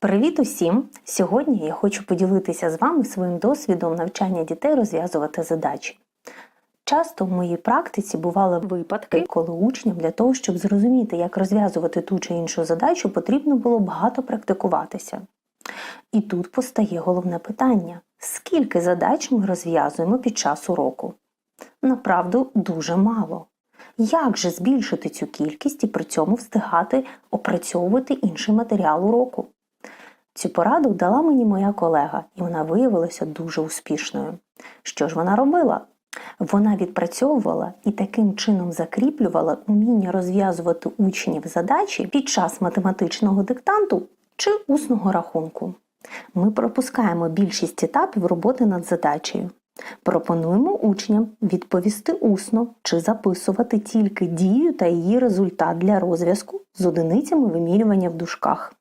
Привіт усім! Сьогодні я хочу поділитися з вами своїм досвідом навчання дітей розв'язувати задачі. Часто в моїй практиці бували випадки, коли учням для того, щоб зрозуміти, як розв'язувати ту чи іншу задачу, потрібно було багато практикуватися. І тут постає головне питання: скільки задач ми розв'язуємо під час уроку? Направду дуже мало. Як же збільшити цю кількість і при цьому встигати опрацьовувати інший матеріал уроку? Цю пораду дала мені моя колега, і вона виявилася дуже успішною. Що ж вона робила? Вона відпрацьовувала і таким чином закріплювала уміння розв'язувати учнів задачі під час математичного диктанту чи усного рахунку. Ми пропускаємо більшість етапів роботи над задачею. Пропонуємо учням відповісти усно чи записувати тільки дію та її результат для розв'язку з одиницями вимірювання в дужках.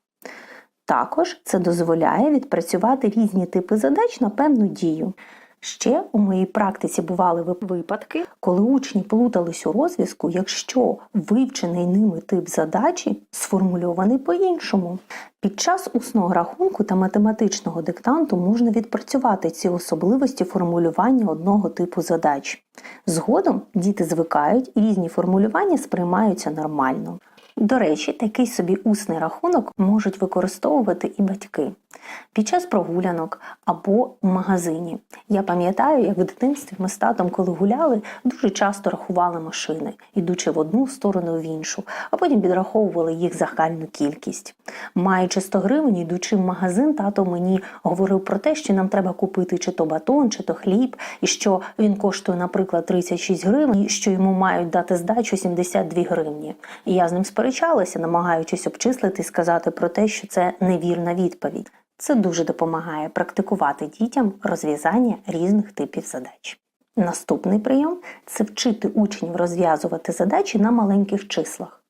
Також це дозволяє відпрацювати різні типи задач на певну дію. Ще у моїй практиці бували випадки, коли учні плутались у розв'язку, якщо вивчений ними тип задачі сформульований по-іншому. Під час усного рахунку та математичного диктанту можна відпрацювати ці особливості формулювання одного типу задач. Згодом діти звикають і різні формулювання сприймаються нормально. До речі, такий собі усний рахунок можуть використовувати і батьки під час прогулянок або в магазині. Я пам'ятаю, як в дитинстві ми з татом, коли гуляли, дуже часто рахували машини, ідучи в одну сторону в іншу, а потім підраховували їх загальну кількість. Маючи 100 гривень, йдучи в магазин, тато мені говорив про те, що нам треба купити чи то батон, чи то хліб, і що він коштує, наприклад, 36 гривень, і що йому мають дати здачу 72 гривні. І я з ним сперечалася, намагаючись обчислити і сказати про те, що це невірна відповідь. Це дуже допомагає практикувати дітям розв'язання різних типів задач. Наступний прийом це вчити учнів розв'язувати задачі на маленьких числах.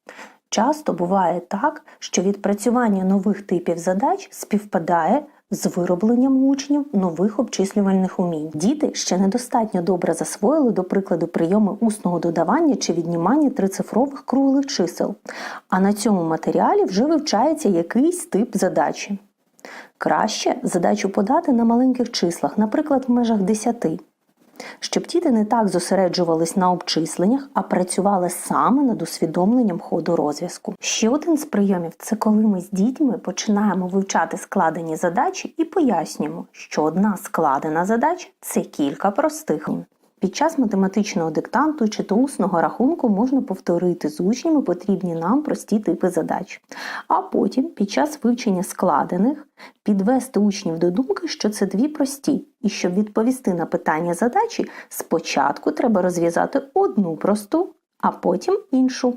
Часто буває так, що відпрацювання нових типів задач співпадає з виробленням учнів нових обчислювальних умінь. Діти ще недостатньо добре засвоїли, до прикладу, прийоми усного додавання чи віднімання трицифрових круглих чисел, а на цьому матеріалі вже вивчається якийсь тип задачі. Краще задачу подати на маленьких числах, наприклад, в межах 10. Щоб діти не так зосереджувались на обчисленнях, а працювали саме над усвідомленням ходу розв'язку. Ще один з прийомів це коли ми з дітьми починаємо вивчати складені задачі і пояснюємо, що одна складена задача це кілька простих. Під час математичного диктанту чи то усного рахунку можна повторити з учнями потрібні нам прості типи задач. А потім, під час вивчення складених, підвести учнів до думки, що це дві прості, і щоб відповісти на питання задачі, спочатку треба розв'язати одну просту, а потім іншу.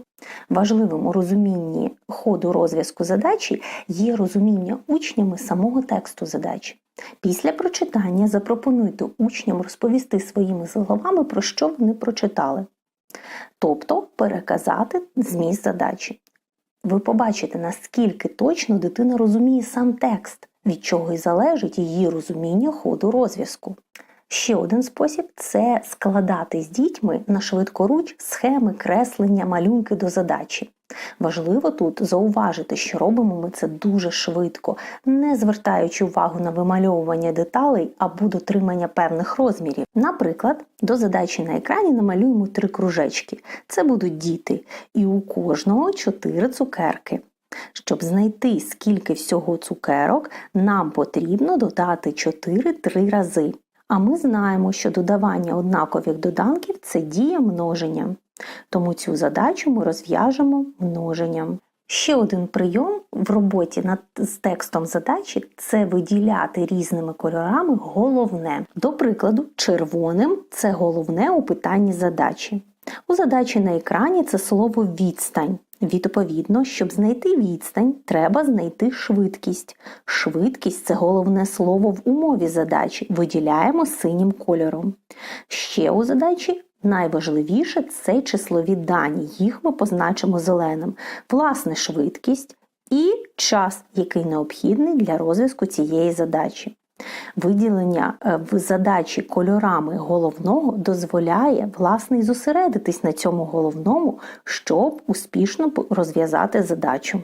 Важливим у розумінні ходу розв'язку задачі є розуміння учнями самого тексту задачі. Після прочитання запропонуйте учням розповісти своїми словами, про що вони прочитали, тобто переказати зміст задачі. Ви побачите, наскільки точно дитина розуміє сам текст, від чого й залежить її розуміння ходу розв'язку. Ще один спосіб це складати з дітьми на швидкоруч схеми, креслення, малюнки до задачі. Важливо тут зауважити, що робимо ми це дуже швидко, не звертаючи увагу на вимальовування деталей або дотримання певних розмірів. Наприклад, до задачі на екрані намалюємо три кружечки. Це будуть діти, і у кожного чотири цукерки. Щоб знайти, скільки всього цукерок, нам потрібно додати 4 три рази. А ми знаємо, що додавання однакових доданків це дія множення. Тому цю задачу ми розв'яжемо множенням. Ще один прийом в роботі над з текстом задачі це виділяти різними кольорами головне. До прикладу, червоним це головне у питанні задачі. У задачі на екрані це слово відстань. Відповідно, щоб знайти відстань, треба знайти швидкість. Швидкість це головне слово в умові задачі. Виділяємо синім кольором. Ще у задачі найважливіше це числові дані. Їх ми позначимо зеленим. Власне, швидкість і час, який необхідний для розв'язку цієї задачі. Виділення е, в задачі кольорами головного дозволяє власне зосередитись на цьому головному, щоб успішно розв'язати задачу.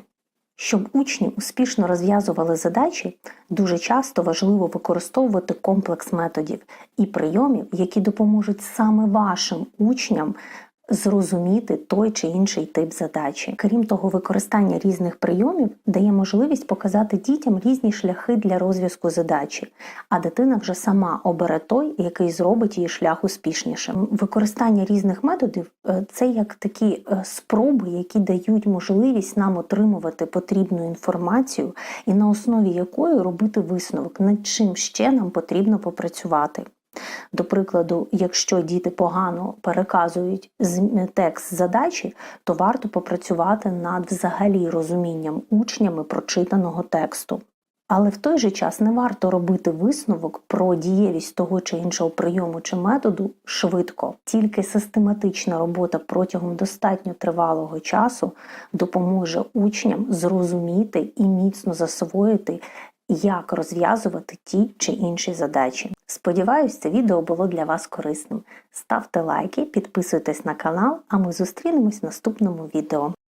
Щоб учні успішно розв'язували задачі, дуже часто важливо використовувати комплекс методів і прийомів, які допоможуть саме вашим учням зрозуміти той чи інший тип задачі. Крім того, використання різних прийомів дає можливість показати дітям різні шляхи для розв'язку задачі, а дитина вже сама обере той, який зробить її шлях успішнішим. Використання різних методів е, це як такі е, спроби, які дають можливість нам отримувати потрібну інформацію і на основі якої робити висновок, над чим ще нам потрібно попрацювати. До прикладу, якщо діти погано переказують текст задачі, то варто попрацювати над взагалі розумінням учнями прочитаного тексту. Але в той же час не варто робити висновок про дієвість того чи іншого прийому чи методу швидко. Тільки систематична робота протягом достатньо тривалого часу допоможе учням зрозуміти і міцно засвоїти як розв'язувати ті чи інші задачі. Сподіваюсь, це відео було для вас корисним. Ставте лайки, підписуйтесь на канал, а ми зустрінемось в наступному відео.